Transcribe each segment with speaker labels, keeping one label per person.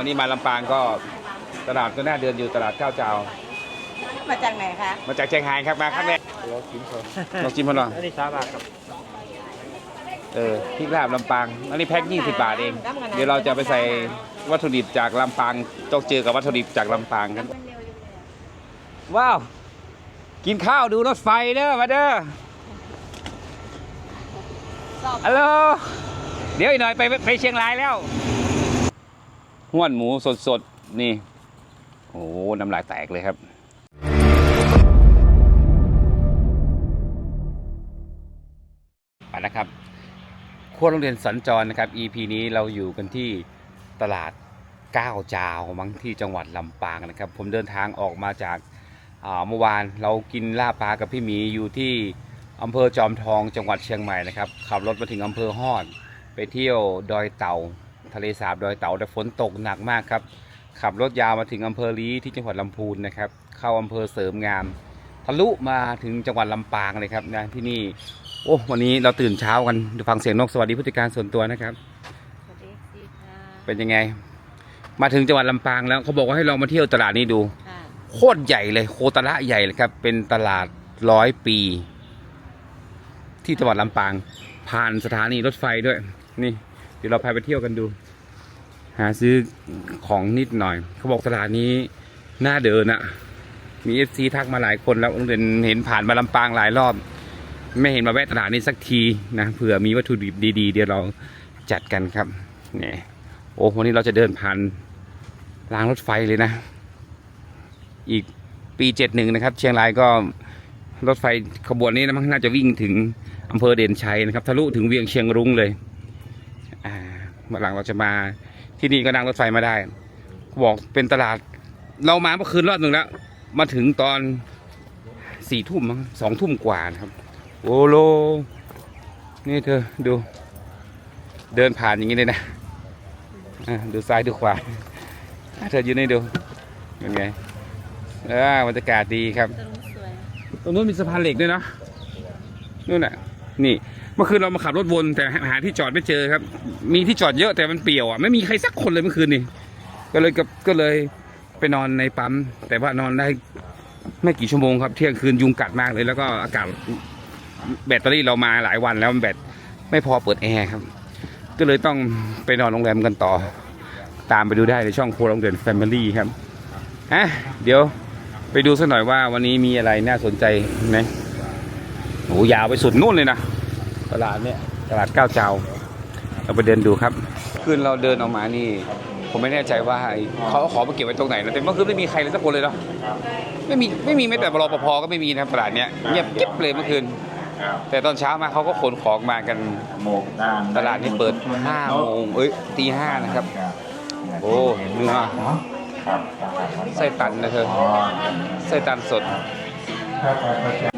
Speaker 1: วันนี้มาลำปางก็ตลาดก็น่าเดินอยู่ตลาดข้าวเจ้า
Speaker 2: มาจากไหนคะ
Speaker 1: มาจากเชียงรายครับมาครั้งแรก
Speaker 3: เรากินเขา
Speaker 1: ลองชิมพอหน่อย
Speaker 3: อันนี้สาบาทครับ
Speaker 1: เออพริกลาบลำปาง อันนี้แพ็ค20 บาทเอง เดี๋ยวเราจะไปใส่วัตถุดิบจากลำปางต้องเจอกับวัตถุดิบจากลำปางกันว้าว กินข้าวดูรถไฟเด้อมาเด้อฮัลโหลเดี๋ยวอีกหน่อยไปไปเชียงรายแล้ว ห้วนหมูสดๆ นี่ โอ้โห น้ำลายแตกเลยครับ ไปนะครับครัวโรงเรียนสัญจรนะครับ EP นี้เราอยู่กันที่ตลาดก้าวจาวมั้งที่จังหวัดลำปางนะครับ ผมเดินทางออกมาจากเมื่อวานเรากินลาบปลากับพี่หมีอยู่ที่อำเภอจอมทองจังหวัดเชียงใหม่นะครับขับรถมาถึงอำเภอฮอด ไปเที่ยวดอยเต่า ทะเลสาบดอยเต่าแต่ฝนตกหนักมากครับ ขับรถยาวมาถึงอำเภอลีที่จังหวัดลำพูนนะครับ เข้าอำเภอเสริมงาม ทะลุมาถึงจังหวัดลำปางเลยครับนะที่นี่ โอ้วันนี้เราตื่นเช้ากันดูฟังเสียงนกสวัสดีผู้จัดการส่วนตัวนะครับ
Speaker 2: สวัสดีค่ะ
Speaker 1: เป็นยังไง มาถึงจังหวัดลำปางแล้วเขาบอกว่าให้ลองมาเที่ยวตลาดนี้ดู
Speaker 2: ค่ะ
Speaker 1: โคตรใหญ่เลยโคตระใหญ่เลยครับ เป็นตลาดร้อยปี ที่จังหวัดลำปาง ผ่านสถานีรถไฟด้วย นี่ เดี๋ยวเราพาไปเที่ยวกันดู หาซื้อของนิดหน่อย เขาบอกตลาดนี้น่าเดินอะมีเอฟซีทักมาหลายคนแล้วเห็นเห็นผ่านมาลำปางหลายรอบ ไม่เห็นมาแวะตลาดนี้สักทีนะเผื่อมีวัตถุดิบดี ๆ เดี๋ยวเราจัดกันครับนี่โอ้วันนี้เราจะเดินผ่านรางรถไฟเลยนะ อีกปีเจ็ดหนึ่งนะครับ เชียงรายก็รถไฟขบวนนี้นะมั้งน่าจะวิ่งถึงอำเภอเด่นชัยนะครับ ทะลุถึงเวียงเชียงรุ้งเลย อ่าวันหลังเราจะมา ที่นี่ก็นั่งรถไฟมาได้ บอกเป็นตลาด เรามาเมื่อคืนรอบหนึ่งแล้ว มาถึงตอนสี่ทุ่มมั้งสองทุ่มกว่านะครับ โอ้โล นี่เธอดู เดินผ่านอย่างนี้เลยนะอะดูซ้ายดูขวาอะเธอยืนให้ดูเป็นไงอ่าบรรยากาศดีครับ
Speaker 2: ตรงสวย
Speaker 1: ตรงนู้นมีสะพานเหล็กด้วยเนาะนู่นน่ะ นี่ เมื่อคืนเรามาขับรถวนแต่หาที่จอดไม่เจอครับ มีที่จอดเยอะแต่มันเปี่ยวอะไม่มีใครสักคนเลยเมื่อคืนนี่ก็เลยก,ก็เลยไปนอนในปั๊มแต่ว่านอนได้ไม่กี่ชั่วโมงครับเที่ยงคืนยุงกัดมากเลย แล้วก็อากาศแบตเตอรี่เรามาหลายวันแล้วแบตไม่พอเปิดแอร์ครับ ก็เลยต้องไปนอนโรงแรมกันต่อ ตามไปดูได้ในช่องโคโรงเรียนแฟมิลี่ครับอะเดี๋ยวไปดูสักหน่อยว่าวันนี้มีอะไรน่าสนใจไหมโอ้ยาวไปสุดนู่นเลยนะ ตลาดเนี่ยตลาดก้าวเจ้า เราไปเดินดูครับ คืนเราเดินออกมานี่ ผมไม่แน่ใจว่าไอ้เขาเอาของมาเก็บไว้ตรงไหนนะแต่เมื่อคืนไม่มีใครเลยสักคนเลยเนาะไม่มีไม่มีแม้แต่รปภก็ไม่มีนะครับตลาดเนี้ยเงียบกิ๊บเลยเมื่อคืนแต่ตอนเช้ามาเขาก็ขนของมากันตลาดนี้เปิด5โมงเอ้ยตีห้านะครับ โอ้เนื้อไส้ตันนะเธอไส้ตันสด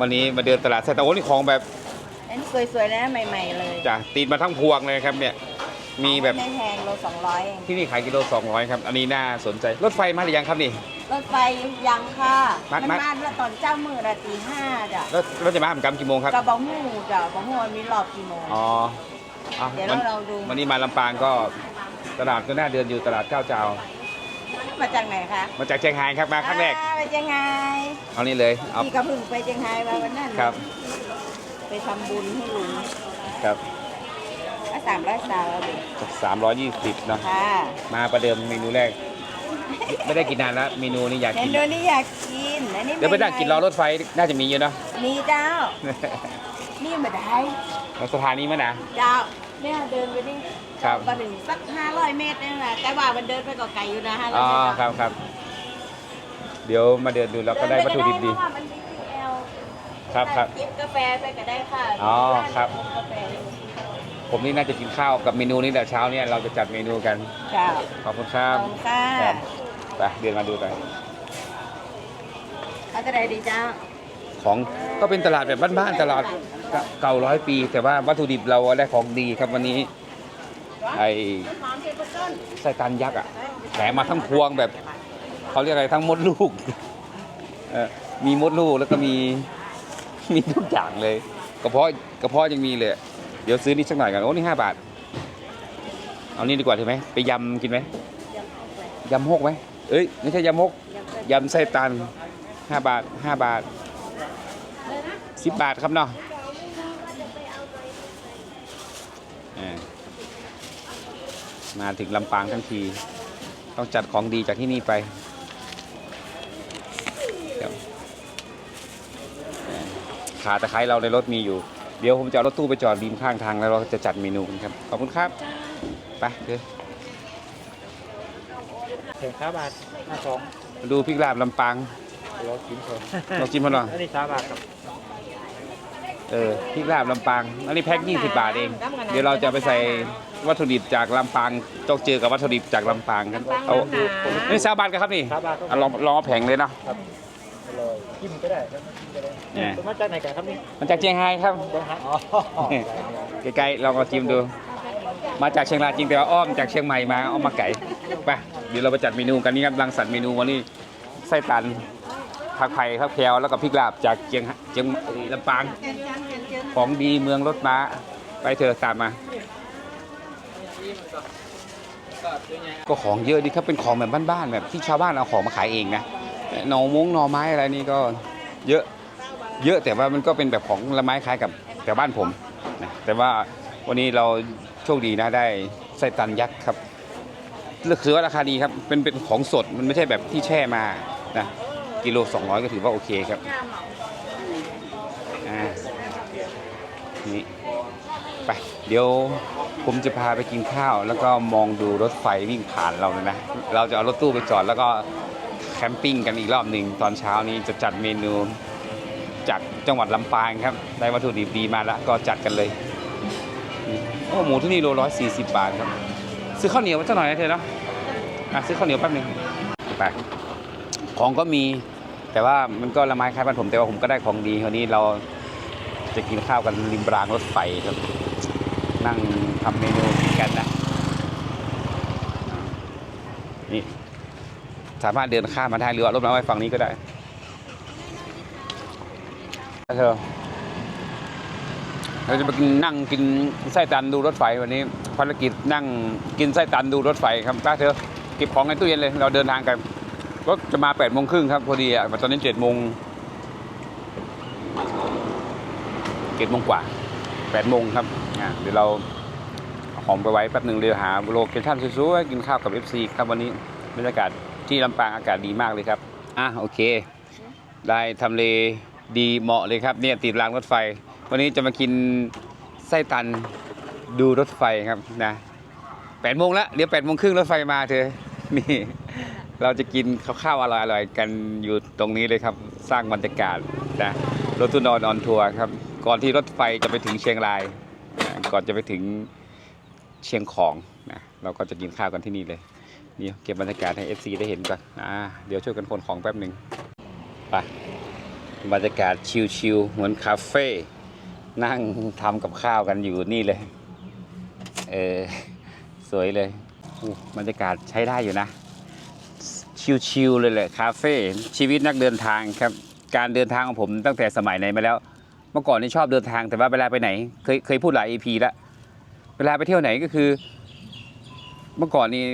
Speaker 1: วันนี้มาเดินตลาดไส้ตันโอ้นี่ของแบบ
Speaker 2: อันนี้สวยๆนะใหม่ๆเลย
Speaker 1: จากตีนมาทั้งพวงเลยครับเนี่ย มีแบบ
Speaker 2: ไม่แพงโลสองร้อยเอง
Speaker 1: ที่นี่ขายกิโล200ครับ อันนี้น่าสนใจ รถไฟมาหรือยังครับนี่
Speaker 2: รถไฟยังค่ะ
Speaker 1: มั
Speaker 2: มั
Speaker 1: ด
Speaker 2: น
Speaker 1: มัด
Speaker 2: มาเมื่อตอนเจ้ามือละตีห้าจ้ะ
Speaker 1: แล้วรถจะมาทำกรรมกี่โมงครับ
Speaker 2: กระบอกหูจ้ะกระบอกหูมันมีรอบกี่โมง
Speaker 1: อ๋ออะ
Speaker 2: เดี๋ยว
Speaker 1: วัน
Speaker 2: เราดู
Speaker 1: วันนี้มาลำปางก็ตลาดก็น่าเดินอยู่ตลาดข้าวเจ้า
Speaker 2: มาจากไหนคะ
Speaker 1: มาจากเชียงรายครับมาครั้งแรก
Speaker 2: อ่าไปเชียงราย
Speaker 1: เอานี่เลย เอา
Speaker 2: พี่กระพึ่งไปเชียงรายมาวันนั้น
Speaker 1: ครับ
Speaker 2: ไปทำบุญให้ลุง
Speaker 1: ครับ
Speaker 2: สามร้อยสาวเลย
Speaker 1: สามร้อยยี่สิบเนาะ
Speaker 2: ค่ะ
Speaker 1: มาประเดิมเมนูแรก ไม่ได้กินนานแล้วเมนูนี้อยาก
Speaker 2: เม
Speaker 1: กิน
Speaker 2: นูนี้อยากกินอันนี้
Speaker 1: เดี๋ยวไปนั่งกินรอรถไฟน่าจะมีเยอะเนาะ
Speaker 2: มีเจ้า นี่มาได้
Speaker 1: แล้วสถานีมั้ยนะ
Speaker 2: เจ้าเนี่ยเดินไปนี่
Speaker 1: ครับ
Speaker 2: มาถึงสักห้าร้อยเมตรนี่แหละแต่ว่ามันเดินไปก็ไกลอยู่นะห้าร้
Speaker 1: อ๋
Speaker 2: อ
Speaker 1: อย
Speaker 2: เมตร
Speaker 1: ครับครับ เดี๋ยวมาเดินดูแล้วก็ได้วัตถุดิบดี
Speaker 2: เพราะว่ามันมี PL
Speaker 1: ครับครับ
Speaker 2: จิบกาแฟไปก็ได้ค่ะ
Speaker 1: อ๋อครับ
Speaker 2: กาแฟ
Speaker 1: ผมนี่น่าจะกินข้าวกับเมนูนี้แต่เช้าเนี่ยเราจะจัดเมนูกัน
Speaker 2: เจ้า
Speaker 1: ขอบคุณค
Speaker 2: ข
Speaker 1: รั
Speaker 2: อ
Speaker 1: บบ
Speaker 2: คุณค่ะ
Speaker 1: ครับไปเดินมาดูไป
Speaker 2: เอาจะได้ดีเจ้า
Speaker 1: ของก็เป็นตลาดแบบบ้านๆตลาดเก่าร้อยปี แต่ว่าวัตถุดิบเราได้ของดีครับวันนี้ ไอไส้ตันยักษ์อะแถมมาทั้งพวงแบบเขาเรียกอะไรทั้งมดลูกเออมีมดลูกแล้วก็มี มีทุกอย่างเลยกระเพาะกระเพาะยังมีเลย เดี๋ยวซื้อนี่สักหน่อยกันโอ้นี่ห้าบาท เอานี่ดีกว่าใช่ไหมไปยำกินไหมยำฮกไหมเอ้ยไม่ใช่ยำฮกยำไส้ตันห้าบาทห้าบาทสิบบาทครับเนาะมาถึงลำปางทั้งที ต้องจัดของดีจากที่นี่ไปครับอ่า ขาตะไคร้เราในรถมีอยู่ เดี๋ยวผมจะเอารถตู้ไปจอดริมข้างทางแล้วเราจะจัดเมนูกันครับ ขอบคุณครับ ไปเดี๋ยว
Speaker 3: ถึงสามบาทห้าสอง
Speaker 1: ดูพริกลาบลำปาง
Speaker 3: ร้อยกินเถอะ
Speaker 1: ลองจิ้มมันหน่อย
Speaker 3: อันนี้สามบาทครับ
Speaker 1: เออพริกลาบลำปาง อันนี้แพ็ค20 บาทเอง เดี๋ยวเราจะไปใส่วัตถุดิบจากลำปางต้องเจอกับวัตถุดิบจากลำปางครับเอานี่สาบาทกันครับนี่
Speaker 3: สามบาท
Speaker 1: อะลองลองเอาแผงเลยนะ
Speaker 3: ครับ อร่อยจิ้มก็ได้ครับจิ้มก็ได้
Speaker 1: เนี่ย
Speaker 3: คุณมาจากไหนกันครับนี่
Speaker 1: มันจากเชียงรายครับ
Speaker 3: ต้องหาอ๋อ
Speaker 1: ใกล้ๆลองเอาจิ้มดู มาจากเชียงรายจริงแต่ว่าอ้อมจากเชียงใหม่มาอ้อมมาไก่ไปเดี๋ยวเราไปจัดเมนูกันนี่ครับรังสรรค์เมนูวันนี้ไส้ตันผักไผ่ข้าวแคลแล้วก็พริกลาบจากเชียงเชียงลำปางของดีเมืองรถม้าไปเถอะตามมา ก็ของเยอะดีครับเป็นของแบบบ้านๆแบบที่ชาวบ้านเอาของมาขายเองนะ หน่อมงหน่อไม้อะไรนี่ก็เยอะเยอะแต่ว่ามันก็เป็นแบบของละไม้คล้ายกับแถวบ้านผมนะแต่ว่าวันนี้เราโชคดีนะได้ไส้ตันยักษ์ครับเลือกซื้อว่าราคาดีครับเป็นเป็นของสดมันไม่ใช่แบบที่แช่มานะกิโล 200 ก็ถือว่าโอเคครับนี่ไปเดี๋ยวผมจะพาไปกินข้าว แล้วก็มองดูรถไฟวิ่งผ่านเราเลยนะ เราจะเอารถตู้ไปจอดแล้วก็ แคมปิ้งกันอีกรอบหนึ่งตอนเช้านี้จะจัดเมนูจากจังหวัดลำปางครับ ได้วัตถุดิบดีมาแล้วก็จัดกันเลยโอ้หมูที่นี่โลร้อยสี่สิบบาทครับ ซื้อข้าวเหนียวมาสักหน่อยนะเธอเนาะอะซื้อข้าวเหนียวแป๊บหนึ่งไปของก็มีแต่ว่ามันก็ละไม้คล้ายบ้านผมแต่ว่าผมก็ได้ของดีวันนี้เราจะกินข้าวกันริมรางรถไฟครับ นั่งทำเมนูกินกันนะนี่ สามารถเดินข้ามมาได้หรือว่ารถมาไว้ฝั่งนี้ก็ได้เธอเราจะไปกินนั่งกินไส้ตันดูรถไฟวันนี้ภารกิจนั่งกินไส้ตันดูรถไฟครับป้าเธอเก็บของในตู้เย็นเลยเราเดินทางกันรถจะมาแปดโมงครึ่งครับพอดีอะตอนนี้เจ็ดโมงเจ็ดโมงกว่าแปดโมงครับอ่เดี๋ยวเราเอาของไปไว้แป๊บหนึ่งเดี๋ยวหาโลเคชั่นสวยๆกินข้าวกับ FC ครับวันนี้บรรยากาศ ที่ลำปางอากาศดีมากเลยครับ อะโอเค ได้ทำเลดีเหมาะเลยครับเนี่ยติดรางรถไฟ วันนี้จะมากินไส้ตันดูรถไฟครับนะแปดโมงแล้วเดี๋ยวแปดโมงครึ่งรถไฟมาเธอนี่เราจะกินข้าวๆอร่อยๆกันอยู่ตรงนี้เลยครับ สร้างบรรยากาศนะรถตู้นอนออนทัวร์ครับ ก่อนที่รถไฟจะไปถึงเชียงรายนะก่อนจะไปถึงเชียงของนะเราก็จะกินข้าวกันที่นี่เลย นี่เก็บบรรยากาศให้ FC ได้เห็นก่อนอ่าเดี๋ยวช่วยกันขนของแป๊บหนึ่งไปบรรยากาศชิลๆเหมือนคาเฟ่นั่งทำกับข้าวกันอยู่นี่เลย เออสวยเลยบรรยากาศใช้ได้อยู่นะ ชิลๆเลยแหละคาเฟ่ชีวิตนักเดินทางครับการเดินทางของผมตั้งแต่สมัยไหนมาแล้ว เมื่อก่อนนี่ชอบเดินทางแต่ว่าเวลาไปไหน เคยเคยพูดหลาย EP แล้วเวลาไปเที่ยวไหนก็คือ เมื่อก่อนนี่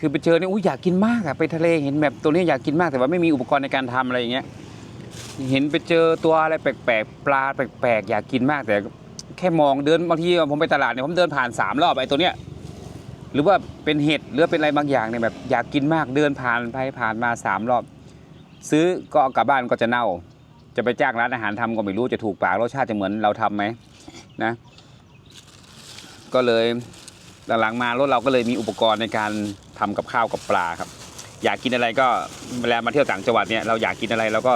Speaker 1: คือไปเจอเนี่ยอุ้ยอยากกินมากอะไปทะเลเห็นแบบตัวนี้อยากกินมากแต่ว่าไม่มีอุปกรณ์ในการทำอะไรอย่างเงี้ยเห็นไปเจอตัวอะไรแปลกๆปลาแปลกๆอยากกินมาก แต่แค่มองเดินบางทีผมไปตลาดเนี่ยผมเดินผ่านสามรอบไอ้ตัวเนี้ยหรือว่าเป็นเห็ดหรือว่าเป็นอะไรบางอย่างเนี่ยแบบอยากกินมากเดินผ่านไปผ่านมาสามรอบ ซื้อก็เอากลับบ้านก็จะเน่า จะไปจ้างร้านอาหารทำก็ไม่รู้จะถูกปากรสชาติจะเหมือนเราทำไหมนะ ก็เลยหลังๆมารถเราก็เลยมีอุปกรณ์ในการ ทำกับข้าวกับปลาครับ อยากกินอะไรก็เวลามาเที่ยวต่างจังหวัดเนี่ยเราอยากกินอะไรเราก็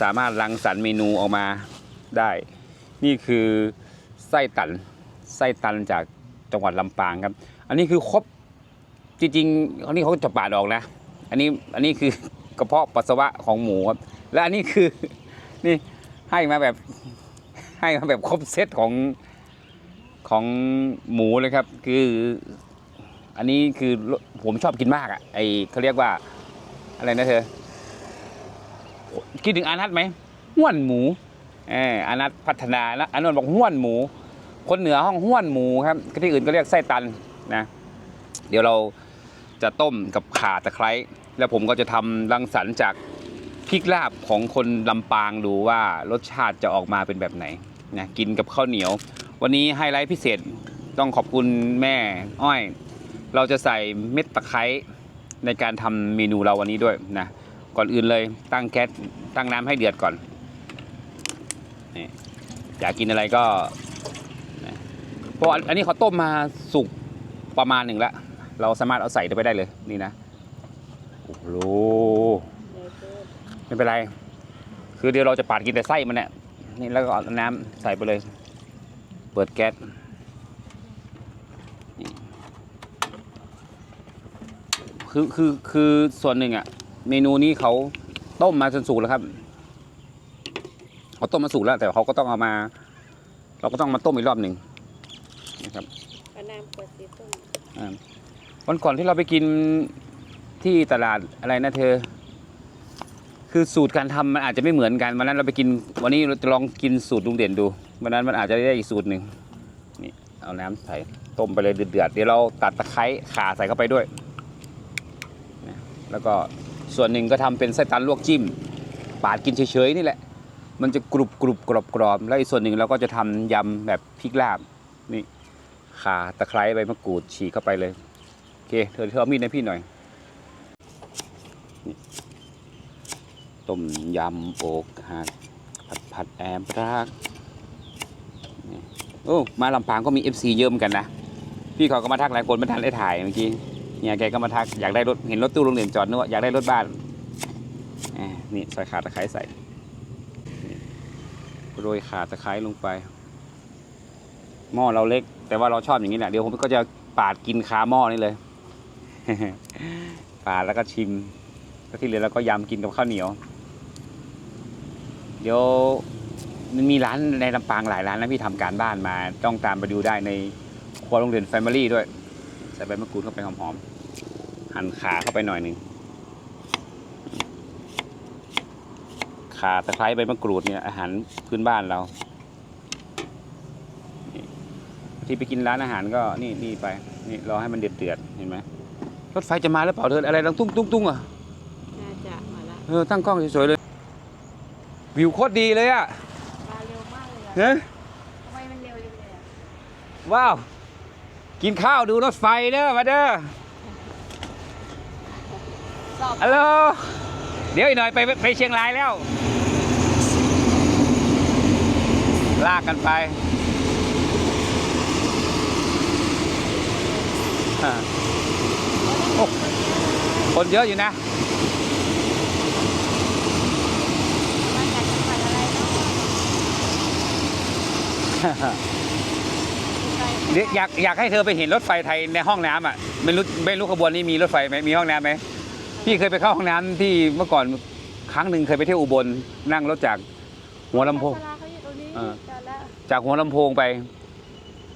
Speaker 1: สามารถรังสรรค์เมนูออกมาได้ นี่คือไส้ตันไส้ตันจากจังหวัดลำปางครับ อันนี้คือครบจริงๆอันนี้เขาจะปาดออกนะ อันนี้อันนี้คือกระเพาะปัสสาวะของหมูครับ และอันนี้คือนี่ให้มาแบบให้มาแบบครบเซตของของหมูเลยครับ คือ อันนี้คือผมชอบกินมากอะไอเขาเรียกว่า อะไรนะเธอคิดถึงอานัทไหมห้วนหมูเอออานัทพัฒนาแล้วอันนั้นบอกห้วนหมู คนเหนือห้องห้วนหมูครับที่อื่นก็เรียกไส้ตันนะ เดี๋ยวเราจะต้มกับข่าตะไคร้แล้วผมก็จะทำรังสรรค์จากพริกลาบของคนลำปางดูว่ารสชาติจะออกมาเป็นแบบไหนนะกินกับข้าวเหนียว วันนี้ไฮไลท์พิเศษต้องขอบคุณแม่อ้อย เราจะใส่เม็ดตะไคร้ในการทำเมนูเราวันนี้ด้วยนะก่อนอื่นเลยตั้งแก๊สตั้งน้ำให้เดือดก่อนนี่อยากกินอะไรก็เพราะอันนี้เขาต้มมาสุกประมาณหนึ่งแล้วเราสามารถเอาใส่ไปได้เลยนี่นะโอ้โหไม่เป็นไร คือเดี๋ยวเราจะปาดกินแต่ไส้มันเนี่ยนี่แล้วก็เอาน้ำใส่ไปเลย เปิดแก๊ส คือคือคือส่วนหนึ่งอะเมนูนี้เขาต้มมาจนสุกแล้วครับเขาต้มมาสุกแล้วแต่เขาก็ต้องเอามา เราก็ต้องมาต้มอีกรอบหนึ่งนะครับ
Speaker 2: เอาน้ำเปิดสีส้ม
Speaker 1: อ่าวันก่อนที่เราไปกินที่ตลาดอะไรนะเธอ คือสูตรการทำมันอาจจะไม่เหมือนกันวันนั้นเราไปกิน วันนี้เราจะลองกินสูตรลุงเด่นดูวันนั้นมันอาจจะได้อีกสูตรหนึ่งนี่เอาน้ำใส่ต้มไปเลยเดือดๆเดี๋ยวเราตัดตะไคร้ข่าใส่เข้าไปด้วยนะ แล้วก็ส่วนหนึ่งก็ทำเป็นไส้ตันลวกจิ้ม ปาดกินเฉยๆนี่แหละ มันจะกรุบกรุบกรอบกรอบแล้วอีกส่วนหนึ่งเราก็จะทำยำแบบพริกลาบนี่ข่าตะไคร้ใบมะกรูดฉีกเข้าไปเลยโอเคเธอเธอเอามีดให้พี่หน่อยต้มยำโอกหักผัดผัดแอมรากโอ้มาลำปางก็มี FC เยอะเหมือนกันนะ พี่เขาก็มาทักหลายคนไม่ทันได้ถ่ายเมื่อกี้ เนี่ยแกก็มาทักอยากได้รถเห็นรถตู้โรงเรียนจอดนึกว่าอยากได้รถบ้านนี่ใส่ขาตะไคร้ใส่โรยขาตะไคร้ลงไป หม้อเราเล็ก แต่ว่าเราชอบอย่างนี้แหละเดี๋ยวผมก็จะปาดกินคาหม้อนี่เลยปาดแล้วก็ชิมแล้วที่เหลือเราก็ยำกินกับข้าวเหนียว เดี๋ยวมันมีร้านในลำปางหลายร้านนะพี่ทำการบ้านมา ต้องตามไปดูได้ในครัวโรงเรียนแฟมิลี่ด้วย ใส่ใบมะกรูดเข้าไปหอมๆ หั่นขาเข้าไปหน่อยหนึ่งขาตะไคร้ใบมะกรูดเนี่ยอาหารพื้นบ้านเราที่ไปกินร้านอาหารก็นี่นี่ไปนี่รอให้มันเดือดเดือดๆเห็นไหมรถไฟจะมาหรือเปล่าเธออะไรดังตุ้งตุ้งตุ้งอะ
Speaker 2: น่าจะมาละ
Speaker 1: เออตั้งกล้องสวยๆเลย วิวโคตรดีเลยอะ
Speaker 2: มาเร็วมากเลยอะ
Speaker 1: เฮ้ย
Speaker 2: ทำไมมันเร็วจังเลยอะ
Speaker 1: ว้าว กินข้าวดูรถไฟเด้อมาเด้อ
Speaker 2: สอบ
Speaker 1: ฮัลโหลเดี๋ยวอีกหน่อยไปไปเชียงรายแล้ว ลากกันไปอ่าโอ้คนเยอะอยู่นะ
Speaker 2: มาจากจังหวัด อะไรเนาะไกล
Speaker 1: เดี๋ยวอยากอยากให้เธอไปเห็นรถไฟไทยในห้องน้ำอะไม่รู้ไม่รู้ขบวนนี้มีรถไฟไหมมีห้องน้ำไหมพี่เคยไปเข้าห้องน้ำที่เมื่อก่อนครั้งหนึ่งเคยไปเที่ยวอุบลนั่งรถจากหัวลำโพง
Speaker 2: ศาลาเขาอยู่ตรงนี้
Speaker 1: เออ
Speaker 2: จอดแล้ว
Speaker 1: จากหัวลำโพงไป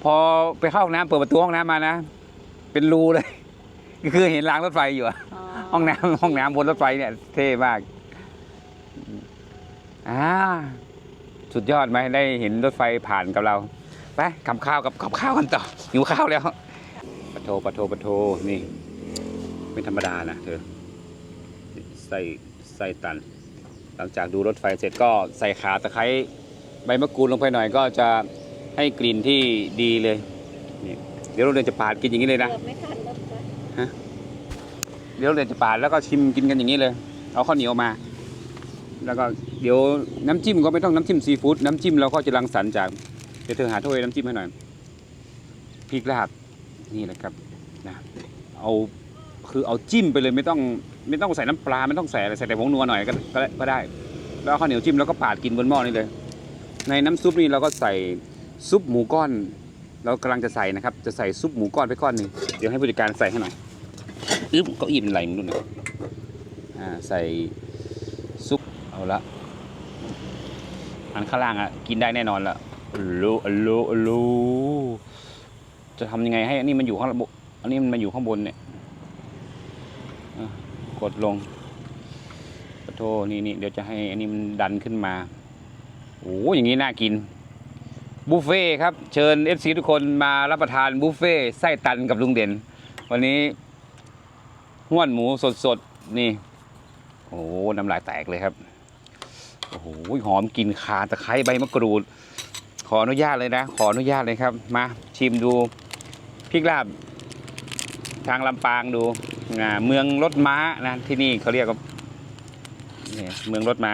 Speaker 1: พอไปเข้าห้องน้ำเปิดประตูห้องน้ำมานะ เป็นรูเลย คือเห็นรางรถไฟอยู่อะ ห้องน้ำห้องน้ำบนรถไฟเนี่ยเท่มาก อ่า สุดยอดไหมได้เห็นรถไฟผ่านกับเรา ไปกับข้าวกับกับข้าวกันต่อหิวข้าวแล้วปะโทปะโทปะโทนี่ ไม่ธรรมดานะเธอใส่ใส่ตัน หลังจากดูรถไฟเสร็จก็ใส่ขาตะไคร้ใบมะกรูดลงไปหน่อยก็จะให้กลิ่นที่ดีเลยนี่เดี๋ยวเราเดินจะปาดกินอย่างนี้เลยนะ
Speaker 2: เกือบไม่ทันรถไฟ
Speaker 1: เดี๋ยวเราเดินจะปาดแล้วก็ชิมกินกันอย่างนี้เลย เอาข้าวเหนียวมา แล้วก็เดี๋ยวน้ำจิ้มก็ไม่ต้องน้ำจิ้มซีฟู้ดน้ำจิ้มเราก็จะรังสรรค์จากเดี๋ยวเธอหาถ้วยน้ำจิ้มให้หน่อยพริกลาบนี่แหละครับนะเอาคือเอาจิ้มไปเลยไม่ต้องไม่ต้องใส่น้ำปลาไม่ต้องใส่อะไรใส่แต่ผงนัวหน่อยก็ก็ได้ก็ได้ แล้วข้าวเหนียวจิ้มแล้วก็ปาดกินบนหม้อนี่เลย ในน้ำซุปนี่เราก็ใส่ซุปหมูก้อน เรากำลังจะใส่นะครับ จะใส่ซุปหมูก้อนไปก้อนหนึ่งเดี๋ยวให้ผู้จัดการใส่ให้หน่อยอึ๊บเก็อิ่มไหลมันดูน่อยอ่าใส่ซุปเอาละอันข้างล่างอะกินได้แน่นอนละอั ลโลอัลโลอัลโลจะทำยังไงให้อันนี้มันอยู่ข้างบนอันนี้มันมาอยู่ข้างบนเนี่ยกดลงขอโทษนี่นี่เดี๋ยวจะให้อันนี้มันดันขึ้นมาโอ้อย่างนี้น่ากินบุฟเฟ่ครับ เชิญเอฟซีทุกคนมารับประทานบุฟเฟ่ไส้ตันกับลุงเด่น วันนี้ห้วนหมูสดๆนี่ โอ้น้ำลายแตกเลยครับ โอ้โหหอมกลิ่นขาตะไคร้ใบมะกรูด ขออนุญาตเลยนะ ขออนุญาตเลยครับ มาชิมดูพริกลาบ ทางลำปางดูอ่าเมืองรถม้านะที่นี่เขาเรียกว่านี่เมืองรถม้า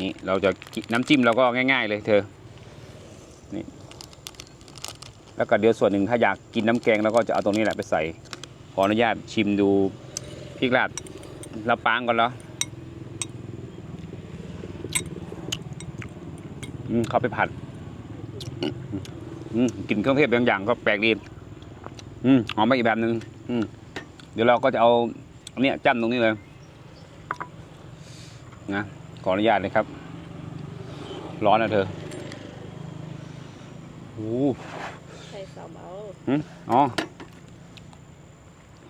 Speaker 1: นี่เราจะนน้ำจิ้มเราก็ง่าย ๆ เลยเธอ นี่แล้วก็เดี๋ยวส่วนหนึ่งถ้าอยากกินน้ำแกงเราก็จะเอาตรงนี้แหละไปใส่ ขออนุญาตชิมดูพริกลาบลำปางก่อนเหรออืม เขาไปผัดอืมกลิ่นเครื่องเทศบางอย่างก็แปลกดีอืมหอมไปอีกแบบหนึ่งอืมเดี๋ยวเราก็จะเอาอันเนี้ยจ้ำตรงนี้เลยนะขออนุญาตเลยครับ ร้อนนะเธอโอ้
Speaker 2: ใส่สามเอา
Speaker 1: หืมอ๋อ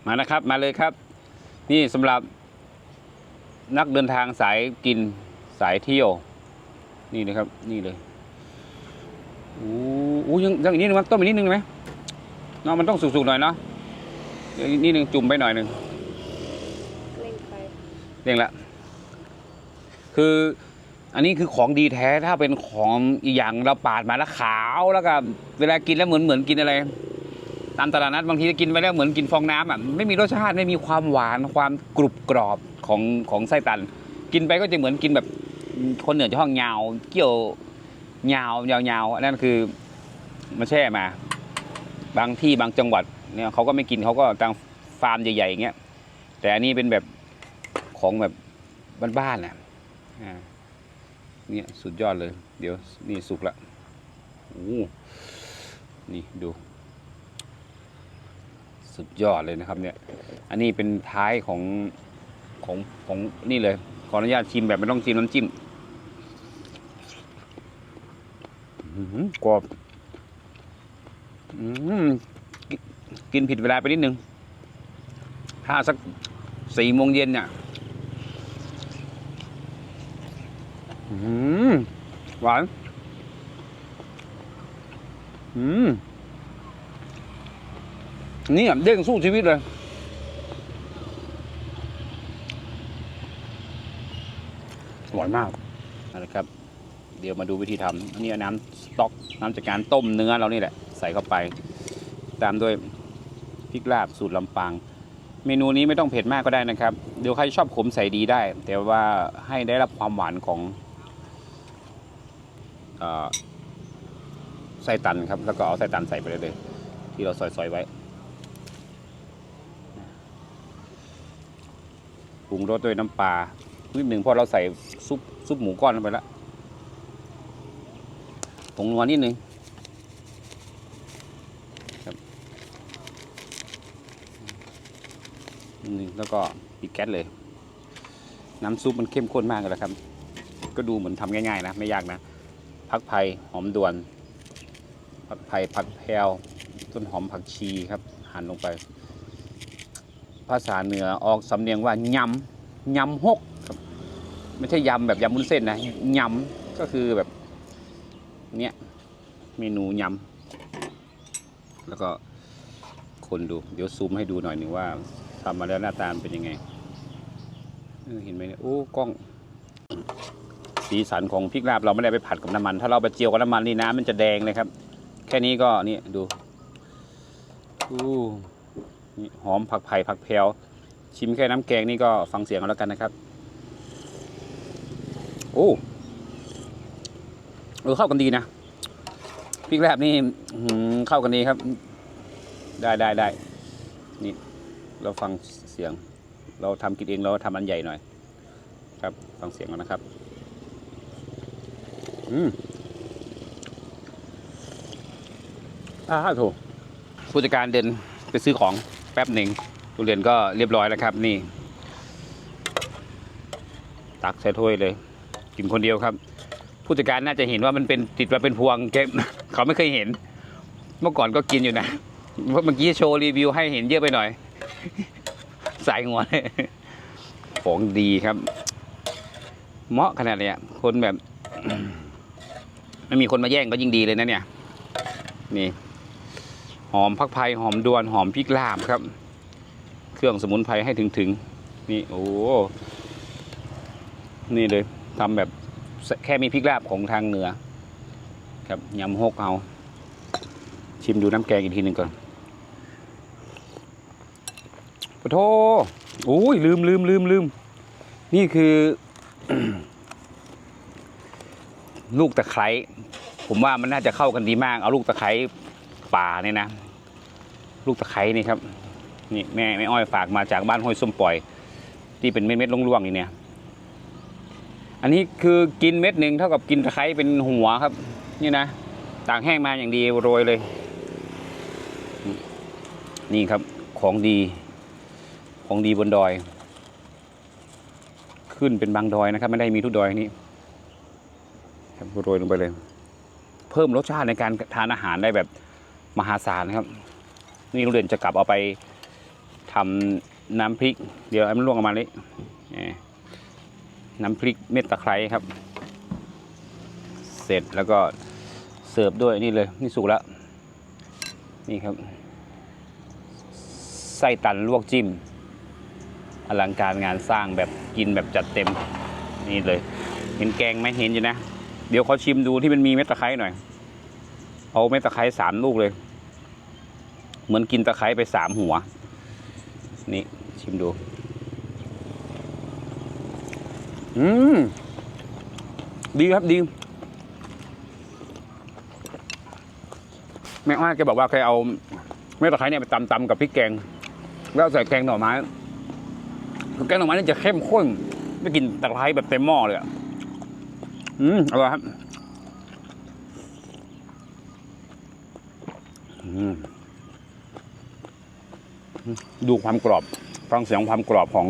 Speaker 1: มานะครับ มาเลยครับ นี่สำหรับนักเดินทางสายกินสายเที่ยว นี่เลยครับ นี่เลยโอ้โหยังยังอีกนิดนึงมั้ยต้มอีกนิดนึงไหมเนาะมันต้องสุกๆหน่อยเนาะเดี๋ยวอีกนิดนึงจุ่มไปหน่อยหนึ่ง
Speaker 2: เล่งไป
Speaker 1: เร่งละคืออันนี้คือของดีแท้ถ้าเป็นของอีกอย่างเราปาดมาแล้วขาวแล้วก็เวลากินแล้วเหมือนเหมือนกินอะไร ตามตลาดนัดบางทีกินไปแล้วเหมือนกินฟองน้ำอะไม่มีรสชาติไม่มีความหวานความกรุบกรอบของของไส้ตัน กินไปก็จะเหมือนกินแบบ คนเหนือจะห้องยาวเกี่ยวยาวยาวยาวอันนั้นคือมาแช่มา บางที่บางจังหวัดเนี่ยเขาก็ไม่กินเขาก็ตางฟาร์มใหญ่ๆอย่างเงี้ยแต่อันนี้เป็นแบบของแบบบ้านๆน่ะอ่าเนี่ยสุดยอดเลย เดี๋ยวนี่สุกละโอ้นี่ดู สุดยอดเลยนะครับเนี่ย อันนี้เป็นท้ายของของของนี่เลย ออนุญาตชิมแบบไม่ต้องชิมน้ำจิ้มกรอบกินผิดเวลาไปนิดนึง ถ้าสักสี่โมงเย็นเนี่ยหวานนี่เด้งสู้ชีวิตเลย อร่อยมากเอาละครับ เดี๋ยวมาดูวิธีทำอันนี้น้ำสต๊อกน้ำจากการต้มเนื้อเรานี่แหละ ใส่เข้าไป ตามด้วยพริกลาบสูตรลำปาง เมนูนี้ไม่ต้องเผ็ดมากก็ได้นะครับ เดี๋ยวใครชอบขมใส่ดีได้ แต่ว่าให้ได้รับความหวานของอไส้ตันครับ แล้วก็เอาไส้ตันใส่ไปเลยเลยที่เราซอยๆไว้ปรุงรสด้วยน้ำปลา นิดหนึ่งพราะเราใส่ซุปซุปหมูก้อนลงไปแล้วผงนัวนิดหนึ่งครับนิดหนึ่แล้วก็ปิดแก๊สเลย น้ำซุปมันเข้มข้นมากเลยครับ ก็ดูเหมือนทำง่ายๆนะ ไม่ยากนะพักไผ่หอมด่วนผักไผ่ผักแพรวต้นหอมผักชีครับหั่นลงไป ภาษาเหนือออกสำเนียงว่ายำยำฮก ไม่ใช่ยำแบบยำมุ้นเส้นนะยำก็คือแบบเนี้ยเมนูยำแล้วก็คนดู เดี๋ยวซูมให้ดูหน่อยหนึ่งว่าทำมาแล้วหน้าตาเป็นยังไงเห็นไหมเนี่ยโอ้กล้อง สีสันของพริกลาบเราไม่ได้ไปผัดกับน้ำมัน ถ้าเราไปเจียวกับน้ำมันนี่น้ำมันจะแดงเลยครับ แค่นี้ก็นี่ดูอู้หอมผักไผ่ผักแพรวชิมแค่น้ำแกงนี่ก็ฟังเสียงเอาแล้วกันนะครับ โอ้เออเข้ากันดีนะพริกแรบนี่เข้ากันดีครับ ได้ได้ได้นี่เราฟังเสียง เราทำกินเองเราทำอันใหญ่หน่อย ครับฟังเสียงก่อนนะครับ อืมอ่าโถผู้จัดการเดินไปซื้อของแป๊บหนึ่งทุเรียนก็เรียบร้อยแล้วครับ นี่ ตักใส่ถ้วยเลย กินคนเดียวครับ ผู้จัดการน่าจะเห็นว่ามันเป็นติดมาเป็นพวงแกเขาไม่เคยเห็น เมื่อก่อนก็กินอยู่นะเมื่อกี้โชว์รีวิวให้เห็นเยอะไปหน่อย สายหัวเลยของดีครับ เหมาะขนาดเนี้ยคนแบบไม่มีคนมาแย่งก็ยิ่งดีเลยนะเนี่ย นี่ หอมพักไผ่หอมดวนหอมพริกลาบครับ เครื่องสมุนไพรให้ถึงถึงนี่โอ้นี่เลย ทำแบบแค่มีพริกลาบของทางเหนือ ครับยำฮกเอา ชิมดูน้ำแกงอีกทีหนึ่งก่อนปะโทโอ้ยลืมลืมลืมลืมนี่คือ ลูกตะไคร้ผมว่ามันน่าจะเข้ากันดีมาก เอาลูกตะไคร้ป่าเนี่ยนะ ลูกตะไคร้นี่ครับ นี่แม่แม่อ้อยฝากมาจากบ้านห้วยส้มปล่อย ที่เป็นเม็ดเม็ดๆร่วงๆนี่เนี่ย อันนี้คือกินเม็ดหนึ่งเท่ากับกินตะไคร้เป็นหัวครับ นี่นะตากแห้งมาอย่างดีโรยเลย นี่ครับของดี ของดีบนดอย ขึ้นเป็นบางดอยนะครับ ไม่ได้มีทุกดอยนี่ครับโรยลงไปเลย เพิ่มรสชาติในการทานอาหารได้แบบมหาศาลนะครับ นี่โรงเรียนจะกลับเอาไปทำน้ำพริก เดี๋ยวไอ้มันล่วงออกมาเลย น้ำพริกเม็ดตะไคร้ครับ เสร็จแล้วก็เสิร์ฟด้วยนี่เลยนี่สุกแล้วนี่ครับไส้ตันลวกจิ้มอลังการงานสร้างแบบกินแบบจัดเต็มนี่เลย เห็นแกงไหมเห็นอยู่นะ เดี๋ยวขอชิมดูที่มันมีเม็ดตะไคร้หน่อย เอาเม็ดตะไคร้สามลูกเลย เหมือนกินตะไคร้ไปสามหัว นี่ชิมดู อืม ดีครับดี แม่อ้อยแกบอกว่าแกเอาเม็ดตะไคร้เนี่ยไปตำตำกับพริกแกง แล้วใส่แกงหน่อไม้แกงหน่อไม้นี่จะเข้มข้นได้กลินตะไคร้แบบเต็มหม้อเลยอะอืมอร่อยครับดูความกรอบฟังเสียงความกรอบของ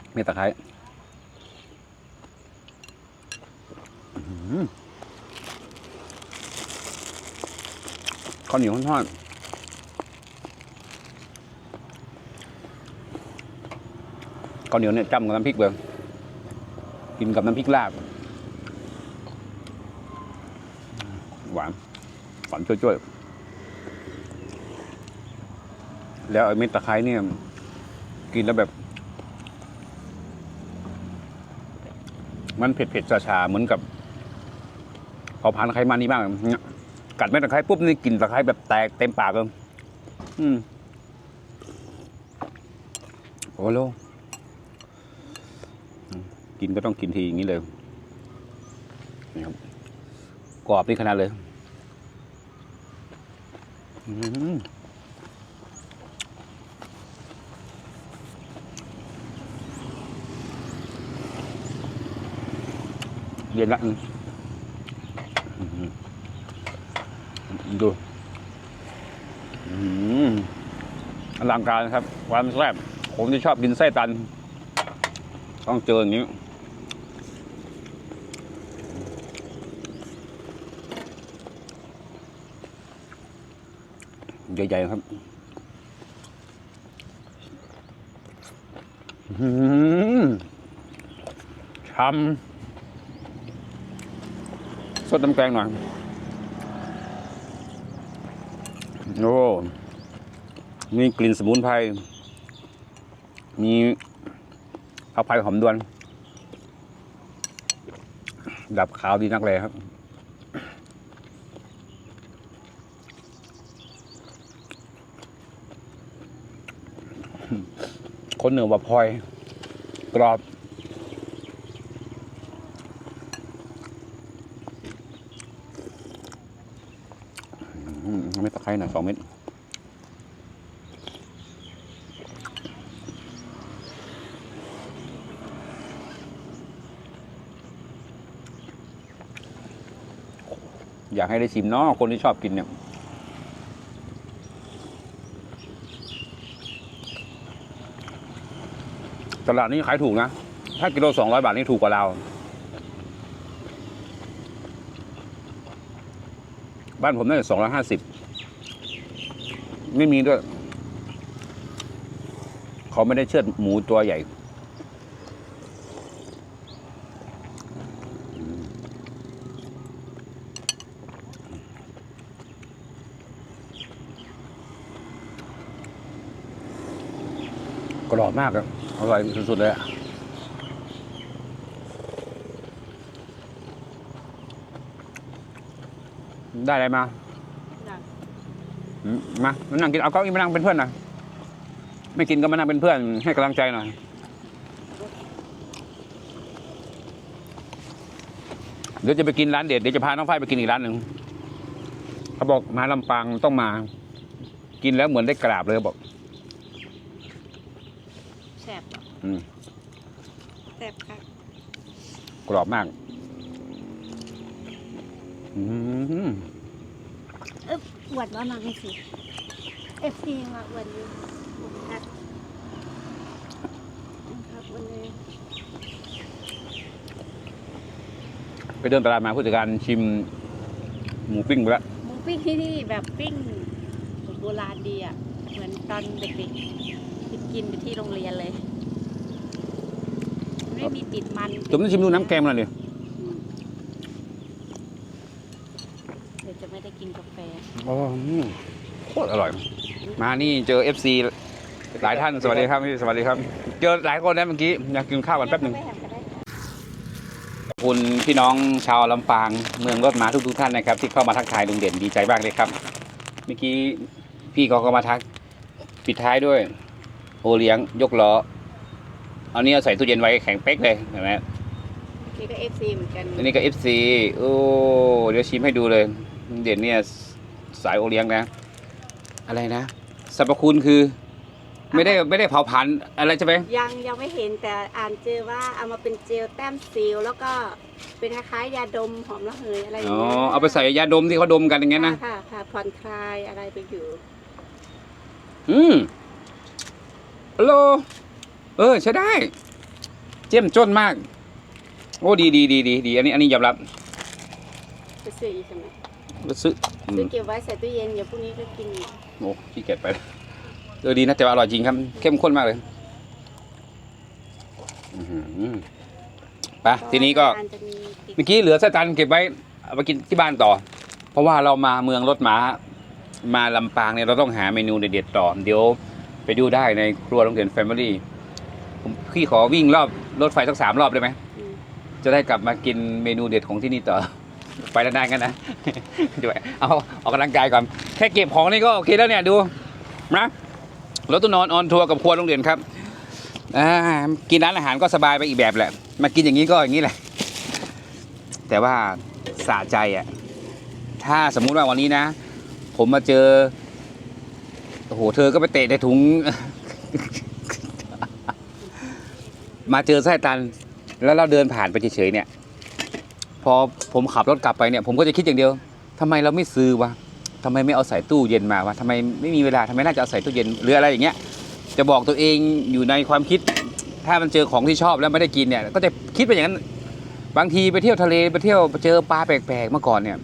Speaker 1: เม็ดตะไคร้ข้าวเหนียวทอดข้าวเหนียวเนี่ยจ้ำกับน้ำพริกเลยกินกับน้ำพริกลาบ หวานหวานช่วยๆ แล้วไอ้เม็ดตะไคร้เนี่ย กินแล้วแบบ มันเผ็ดๆชาๆเหมือนกับเผาผลาญไขมันนี่มากนี่กัดเม็ดตะไคร้ปุ๊บนี่กลิ่นตะไคร้แบบแตกเต็มปากเลยอืมโอ้โหกินก็ต้องกินทีอย่างนี้เลยนี่ครับกรอบนี่ขนาดเลย อืม เย็นละดูอลังการครับ ความแซ่บผมจะชอบกินไส้ตัน ต้องเจออย่างนี้ใหญ่ๆครับช้ำ สดน้ำแกงหน่อย โอ้มีกลิ่นสมุนไพร มีเอาไผ่หอมดวน ดับขาวดีนักเลยครับคนเหนือว่าพลอย กรอบ อืมไม่ตะไคร้หน่อย สองเม็ดอยากให้ได้ชิมเนาะคนที่ชอบกินเนี่ยตลาดนี้ขายถูกนะ ถ้ากิโลสองร้อยบาทนี่ถูกกว่าเรา บ้านผมน่าจะสองร้อยห้าสิบ ไม่มีด้วย เขาไม่ได้เชือดหมูตัวใหญ่ กรอบมากอะอร่อยสุด ๆ เลยอะได้อะไรมา มมามานั่งกินเอาเก้าอี้มานั่งเป็นเพื่อนหน่อยไม่กินก็มานั่งเป็นเพื่อน ให้กำลังใจหน่อยเดี๋ยวจะไปกินร้านเด็ดเดี๋ยวจะพาน้องฝ้ายไปกินอีกร้านหนึ่งเขาบอกมาลำปางต้องมา กินแล้วเหมือนได้กราบเลยเขาบอก
Speaker 2: แซ่บเหรอ
Speaker 1: อืม
Speaker 2: แซ่บค่ะ
Speaker 1: กรอบมาก อืม
Speaker 2: หวานว่ามาไม่สิเอฟซีมาหวานอยู่ครับครับวันนี้
Speaker 1: ไปเดินตลาดมาผู้จัดการชิมหมูปิ้งไปแล้ว
Speaker 2: หมูปิ้งที่นี่แบบปิ้งโบราณดีอะ เหมือนตอนเด็กๆกินไปที่โรงเรียนเลย ไม่มีติดมัน
Speaker 1: จุ่มต้องชิมดูน้ำแกงมันหน่อยดิ
Speaker 2: อืมเดี๋ยว จะไม่ได้กินกาแฟ
Speaker 1: อ๋ออืมโคตรอร่อย มานี่เจอ FC หลายท่านสวัสดีครับพี่สวัสดีครับ เจอหลายคนนะเมื่อกี้อยากกินข้าวกันแป๊บหนึ่ง ขอบคุณพี่น้องชาวลำปางเมืองรถม้าทุกทุกๆท่านนะครับ ที่เข้ามาทักทายลุงเด่นดีใจมากเลยครับ เมื่อกี้พี่เขาก็มาทักปิดท้ายด้วย โอเลี้ยงยกล้อเอานี้เอาใส่ตู้เย็นไว้แข็งเป๊กเลยเห็นไหม
Speaker 2: นี่ก็เอฟซีเหมือนกัน
Speaker 1: อันนี้ก็ FC โอ้เดี๋ยวชิมให้ดูเลย ลุงเด่นเนี่ยสายโอเลี้ยงนะ อะไรนะสรรพคุณคือ ไม่ได้ไม่ได้เผาผลาญอะไรใช่ไหม
Speaker 2: ยังยังไม่เห็นแต่อ่านเจอว่าเอามาเป็นเจลแต้มซีลแล้วก็เป็นคล้ายๆยาดมหอมระเหยอะไรอย่าง
Speaker 1: อ๋อ
Speaker 2: เงี้ย
Speaker 1: เอาไปใส่ยาดมที่เขาดมกันอย่างเงี้ยนะ
Speaker 2: ค่ะค่ะผ่อนคลายอะไรไปอยู่
Speaker 1: อืมฮัลโหลเออใช้ได้ เจ้มจนมาก โอ้ดีดีดีดีดีอันนี้อันนี้ยอมรับ
Speaker 2: ไปซื้ออีกใช่ไหม
Speaker 1: ซื้ออื
Speaker 2: ซื้อ
Speaker 1: ม
Speaker 2: เก็บไว้ใส่ตู้เย็นเดี๋ยวพรุ่งนี้ก็กินอีก
Speaker 1: โอ้ขี้เกียจไปเออดีนะแต่ว่าอร่อยจริงครับ เข้มข้นมากเลยอื้อหือไปทีนี้ก็
Speaker 2: อาจจะมีติด
Speaker 1: เมื่อกี้เหลือไส้ตันเก็บไว้เอาไปกินที่บ้านต่อ เพราะว่าเรามาเมืองรถม้า มาลำปางเนี่ยเราต้องหาเมนูเด็ดๆต่อ เดี๋ยวไปดูได้ในครัวโรงเรียนแฟมิลี่ผมพี่ขอวิ่งรอบรถไฟสักสามรอบได้ไหม
Speaker 2: อืม
Speaker 1: จะได้กลับมากินเมนูเด็ดของที่นี่ต่อ ไปนานๆกันนะด้วยเอาออกกำลังกายก่อน แค่เก็บของนี่ก็โอเคแล้วเนี่ยดูนะรถตู้นอนออนทัวร์กับครัวโรงเรียนครับกินร้านอาหารก็สบายไปอีกแบบแหละ มากินอย่างนี้ก็อย่างนี้แหละ แต่ว่าสะใจอะ ถ้าสมมุติว่าวันนี้นะ ผมมาเจอ โอ้โห เธอก็ไปเตะในถุง มาเจอไส้ตัน แล้วเราเดินผ่านไปเฉยๆเนี่ย พอผมขับรถกลับไปเนี่ยผมก็จะคิดอย่างเดียวทำไมเราไม่ซื้อวะทำไมไม่เอาใส่ตู้เย็นมาวะทำไมไม่มีเวลาทำไมน่าจะเอาใส่ตู้เย็นหรืออะไรอย่างเงี้ยจะบอกตัวเองอยู่ในความคิด ถ้ามันเจอของที่ชอบแล้วไม่ได้กินเนี่ยก็จะคิดไปอย่างนั้น บางทีไปเที่ยวทะเลไปเที่ยวไปเจอปลาแปลกๆเมื่อก่อนเนี่ย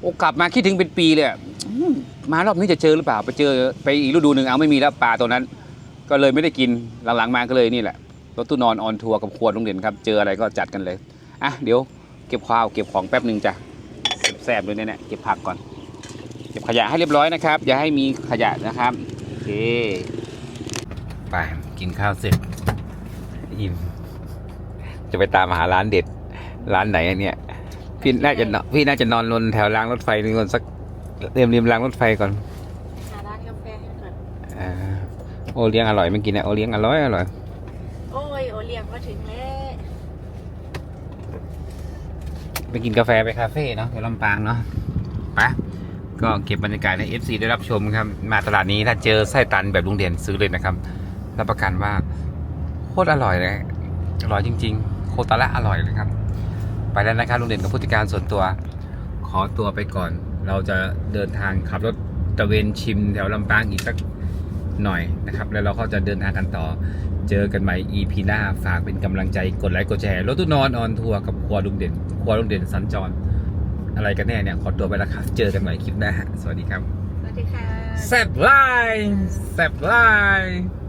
Speaker 1: โอกลับมาคิดถึงเป็นปีเลยมมารอบนี้จะเจอหรือเปล่าไปเจอไปอีกฤดูหนึ่งเอาไม่มีแล้วปลาตัวนั้น ก็เลยไม่ได้กินหลังๆมาก็เลยนี่แหละรถตู้นอนออนทัวร์กับครัวโรงเรียนครับ เจออะไรก็จัดกันเลย อะเดี๋ยวเก็บข้าวเก็บของแป๊บหนึ่งจ้ะแสบๆเลยเนี่ยเก็บผักก่อน เก็บขยะให้เรียบร้อยนะครับ อย่าให้มีขยะนะครับโอเคไปกินข้าวเสร็จอิ่มจะไปตามหาร้านเด็ดร้านไหนอันเนี่ยพี่น่าจะนอนพี่น่าจะนอนลนแถวรางรถไฟนี่ก่อนสักเรียมริมรางรถไฟก่อน
Speaker 2: หาร้านกาแฟให้ก่อน
Speaker 1: อ่าโอเลี้ยงอร่อยไม่กินนะโอเลี้ยงอร่อยอร่อย
Speaker 2: โอ้ยโอเลี้ยงมาถึงแล้ว
Speaker 1: ไปกินกาแฟไปคาเฟ่เนาะแถวลำปางเนาะไปก็เก็บบรรยากาศใน FC ได้รับชมครับ มาตลาดนี้ถ้าเจอไส้ตันแบบลุงเด่นซื้อเลยนะครับ รับประกันว่าโคตรอร่อยเลยอร่อยจริง ๆ โคตรละอร่อยเลยครับ ไปแล้วนะครับลุงเด่นกับผู้จัดการส่วนตัว ขอตัวไปก่อน เราจะเดินทางขับรถตะเวนชิมแถวลำปางอีกสักหน่อยนะครับ แล้วเราก็จะเดินทางกันต่อ เจอกันใหม่ EP หน้าฝากเป็นกำลังใจกดไลค์กดแชร์รถตู้นอนออนทัวร์กับครัวลุงเด่นครัวลุงเด่นสัญจร อะไรกันแน่เนี่ย ขอตัวไปแล้วครับ เจอกันใหม่คลิปหน้า สวัสดีครับ
Speaker 2: สวัสดีค่ะ
Speaker 1: แซบไลน์แซบไลน์